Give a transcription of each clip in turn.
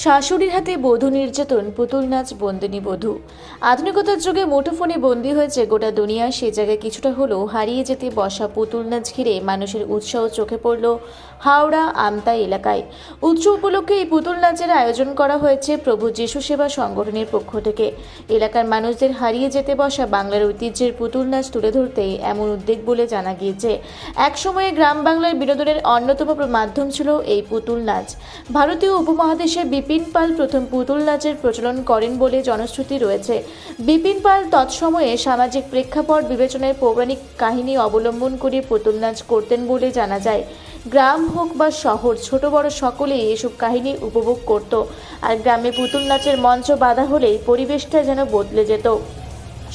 শাশুড়ির হাতে বধূ নির্যাতন, পুতুল নাচ, বন্দিনী বধূ। আধুনিকতার যুগে মুঠোফোনে বন্দী হয়েছে গোটা দুনিয়া। সে জায়গায় কিছুটা হলেও হারিয়ে যেতে বসা পুতুল নাচ ঘিরে মানুষের উৎসাহ চোখে পড়ল হাওড়া আমতা এলাকায়। উৎসব উপলক্ষে এই পুতুল নাচের আয়োজন করা হয়েছে প্রভু যীশু সেবা সংগঠনের পক্ষ থেকে। এলাকার মানুষদের হারিয়ে যেতে বসা বাংলার ঐতিহ্যের পুতুল নাচ তুলে ধরতে এমন উদ্যোগ বলে জানা গিয়েছে। একসময়ে গ্রাম বাংলার বিনোদনের অন্যতম মাধ্যম ছিল এই পুতুল নাচ। ভারতীয় উপমহাদেশে বিপিন পাল প্রথম পুতুল নাচের প্রচলন করেন বলে জনশ্রুতি রয়েছে। বিপিন পাল তৎসময়ে সামাজিক প্রেক্ষাপট বিবেচনায় পৌরাণিক কাহিনী অবলম্বন করে পুতুল নাচ করতেন বলে জানা যায়। গ্রাম হোক বা শহর, ছোট বড় সকলেই এসব কাহিনী উপভোগ করত আর গ্রামে পুতুল নাচের মঞ্চ বাঁধা হলেই পরিবেশটা যেন বদলে যেত।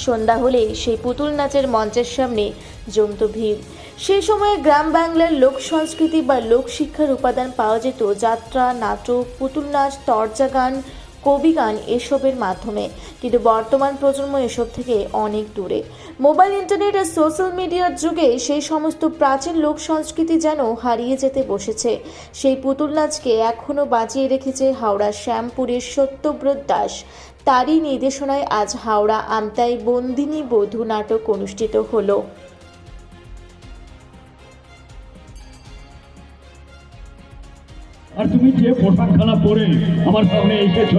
সন্ধ্যা হলেই সেই পুতুল নাচের মঞ্চের সামনে জমত ভিড়। সেই সময়ে গ্রাম বাংলার লোক সংস্কৃতি বা লোক শিক্ষার উপাদান পাওয়া যেত যাত্রা, নাটক, পুতুল নাচ, তরজা গান, কবি গান এসবের মাধ্যমে। কিন্তু বর্তমান প্রজন্ম এসব থেকে অনেক দূরে। মোবাইল, ইন্টারনেট আর সোশ্যাল মিডিয়ার যুগে সেই সমস্ত প্রাচীন লোক সংস্কৃতি যেন হারিয়ে যেতে বসেছে। সেই পুতুল নাচকে এখনও বাঁচিয়ে রেখেছে হাওড়ার শ্যামপুরের সত্যব্রত দাস। তারই নির্দেশনায় আজ হাওড়া আমতায় বন্দিনী বধূ নাটক অনুষ্ঠিত হলো। আর তুমি যে পোশাকখানা পরে আমার সামনে এসেছ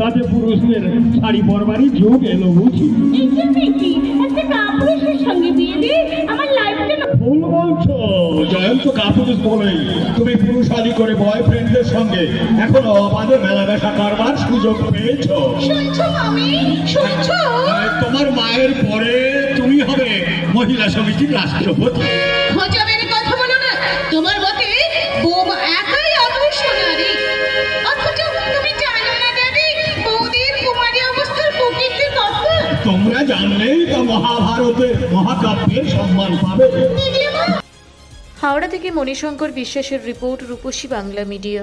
তাতে পুরুষদের শাড়ি পরবারই যোগ এলো বুঝি। ভুল বলছো জয়ন্ত কাপুরুষ বলে। তুমি পুরুষ আদি করে বয়ফ্রেন্ডদের সঙ্গে এখনও অবাধে মেলামেশা করবার সুযোগ পেয়েছ। তোমার মায়ের পরে তুমি হবে মহিলা সমিতির রাষ্ট্রপতি। তোমরা জানলেই তো মহাভারতের মহাকাব্যের সম্মান পাবে। হাওড়া থেকে মণিশঙ্কর বিশ্বাসের রিপোর্ট রূপসী বাংলা মিডিয়া।